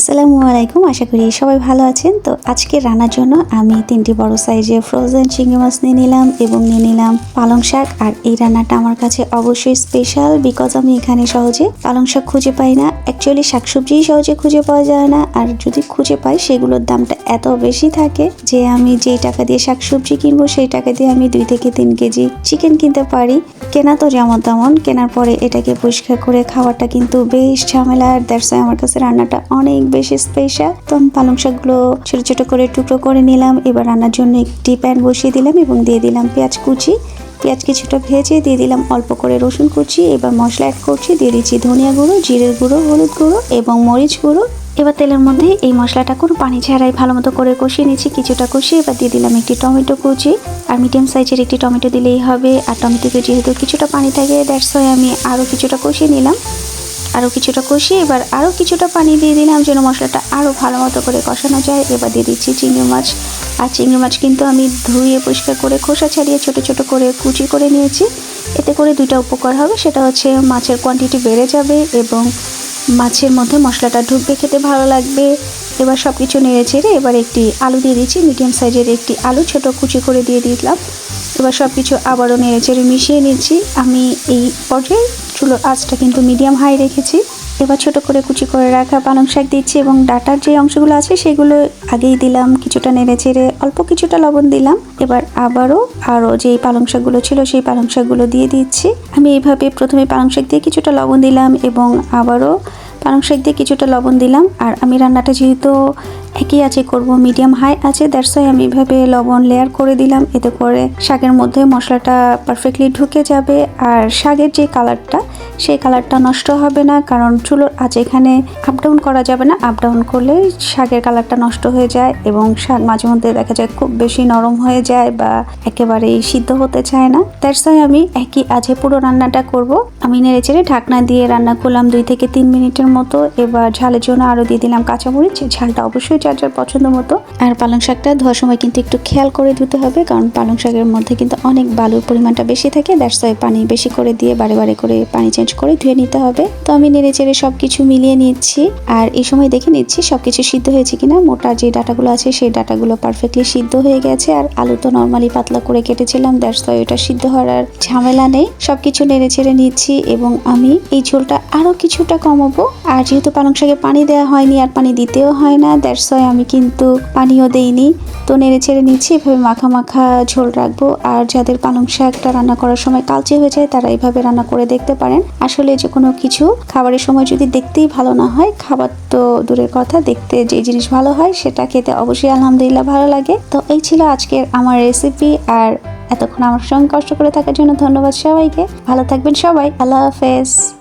S আসসালামু আলাইকুম, আশা করি সবাই ভালো আছেন। তো আজকে রান্নার জন্য আমি তিনটি বড় সাইজে ফ্রোজেন চিংড়ি মাছ নিয়ে নিলাম এবং নিয়ে নিলাম পালং শাক। আর এই রান্নাটা আমার কাছে অবশ্যই স্পেশাল বিকজ আমি এখানে সহজে পালং শাক খুঁজে পাই না। অ্যাকচুয়ালি শাকসবজি সহজে খুঁজে পাওয়া যায় না। আর যদি খুঁজে পাই, সেগুলোর দামটা এত বেশি থাকে যে আমি যেই টাকা দিয়ে শাকসবজি কিনবো, সেই টাকা দিয়ে আমি দুই থেকে তিন কেজি চিকেন কিনতে পারি। কেনা তো যেমন তেমন, কেনার পরে এটাকে পরিষ্কার করে খাওয়াটা কিন্তু বেশ ঝামেলা। আর দ্যাটস আমার কাছে রান্নাটা অনেক বেশি স্পেশাল তো আমি পালং শাকগুলো ছোট ছোট করে টুকরো করে নিলাম। এবার রান্নার জন্য একটি প্যান বসিয়ে দিলাম এবং দিয়ে দিলাম পেঁয়াজ কুচি। পেঁয়াজ কিছুটা ভেজে দিয়ে দিলাম অল্প করে রসুন কুচি। এবার মশলা অ্যাড করছি, দিয়ে দিচ্ছি ধনিয়া গুঁড়ো, জিরের গুঁড়ো, হলুদ গুঁড়ো এবং মরিচ গুঁড়ো। এবার তেলের মধ্যে এই মশলাটা কোনো পানি ছাড়াই ভালো মতো করে কষিয়ে নিচ্ছি, কিছুটা কষিয়ে এবার দিয়ে দিলাম একটি টমেটো কুচি। আর মিডিয়াম সাইজের একটি টমেটো দিলেই হবে। আর টমেটোতে যেহেতু কিছুটা পানি থাকে দ্যাটস ওয়াই আমি আরও কিছুটা কষিয়ে নিলাম। আরও কিছুটা কষিয়ে এবার আরও কিছুটা পানি দিয়ে দিলাম যেন মশলাটা আরও ভালো মতো করে কষানো যায়। এবার দিয়ে দিচ্ছি চিংড়ি মাছ। আর চিংড়ি মাছ কিন্তু আমি ধুয়ে পরিষ্কার করে খোসা ছাড়িয়ে ছোট ছোট করে কুচি করে নিয়েছি। এতে করে দুইটা উপকার হবে, সেটা হচ্ছে মাছের কোয়ান্টিটি বেড়ে যাবে এবং মাছের মধ্যে মশলাটা ঢুকবে, খেতে ভালো লাগবে। এবার সব কিছু নেড়ে চেড়ে এবার একটি আলু দিয়ে দিচ্ছি মিডিয়াম সাইজের একটি আলু ছোট কুচি করে দিয়ে দিলাম। এবার সব কিছু আবারও নেড়ে চেড়ে মিশিয়ে নিচ্ছি। আমি এই পর্যায়ে চুলোর আঁচটা কিন্তু মিডিয়াম হাই রেখেছি। এবার ছোট করে কুচি করে রাখা পালং শাক দিচ্ছি এবং ডাটার যে অংশগুলো আছে সেগুলো আগেই দিলাম, কিছুটা নেড়ে চেড়ে অল্প কিছুটা লবণ দিলাম। এবার আবারও আরও যেই পালং শাকগুলো ছিল সেই পালং শাকগুলো দিয়ে দিচ্ছি। আমি এইভাবে প্রথমে পালং শাক দিয়ে কিছুটা লবণ দিলাম এবং আবারও পালং শাক দিয়ে কিছুটা লবণ দিলাম। আর আমি রান্নাটা যেহেতু একই আছে, করব মিডিয়াম হাই আছে দ্যাটস ওয়াই আমি এভাবে লবণ লেয়ার করে দিলাম। এতে করে শাকের মধ্যে মশলাটা পারফেক্টলি ঢুকে যাবে। আর শাকের যে কালারটা সেই কালারটা নষ্ট হবে না, কারণ চুলোর আজ এখানে আপ ডাউন করা যাবে না। আপ ডাউন করলে শাকের কালারটা নষ্ট হয়ে যায় এবং শাক মাঝে মধ্যে দেখা যায় খুব বেশি নরম হয়ে যায় বা একেবারেই সিদ্ধ হতে চায় না। দ্যাটস আমি একই আজে পুরো রান্নাটা করব। আমি নেড়ে চেড়ে ঢাকনা দিয়ে রান্না করলাম দুই থেকে তিন মিনিটের মতো। এবার ঝালের জন্য আরও দিয়ে দিলাম কাঁচামরিচ। ঝালটা অবশ্যই যার যার পছন্দ মতো। আর পালং শাকটা ধোয়ার সময় কিন্তু একটু খেয়াল করে ধুতে হবে, কারণ পালং শাকের মধ্যে কিন্তু অনেক বালুর পরিমাণটা বেশি থাকে। দ্যাটস পানি বেশি করে দিয়ে বারে বারে করে পানি চেঞ্জ করে ধুয়ে নিতে হবে। তো আমি নেড়ে চেড়ে সব কিছু মিলিয়ে নিচ্ছি। আর এই সময় দেখে নিচ্ছি সব কিছু সিদ্ধ হয়েছে কিনা। মোটা যে ডাটাগুলো আছে, সেই ডাটাগুলো পারফেক্টলি সিদ্ধ হয়ে গেছে। আর আলু তো নর্মালি পাতলা করে কেটেছিলাম দ্যাটস ওয়াই ওটা সিদ্ধ হওয়ার ঝামেলা নেই। সব কিছু নেড়ে চেড়ে নিচ্ছি এবং আমি এই ঝোলটা আরও কিছুটা কমাবো। আর যেহেতু পালং শাকে পানি দেওয়া হয়নি আর পানি দিতেও হয় না দ্যাটস ওয়াই আমি কিন্তু পানিও দেইনি। তো নেড়ে ছেড়ে নিচ্ছি, এভাবে মাখা মাখা ঝোল রাখব। আর যাদের পালং শাকটা রান্না করার সময় কালচে হয়ে যায়, তারা এইভাবে রান্না করে দেখতে পারেন। আসলে যে কোনো কিছু খাবারের সময় যদি দেখতেই ভালো না হয়, খাবার তো দূরের কথা, দেখতে যে জিনিস ভালো হয় সেটা খেতে অবশ্যই আলহামদুলিল্লাহ ভালো লাগে। তো এই ছিল আজকের আমার রেসিপি আর এতক্ষণ আমার সঙ্গে কষ্ট করে থাকার জন্য ধন্যবাদ সবাইকে। ভালো থাকবেন সবাই। আল্লাহ হাফেজ।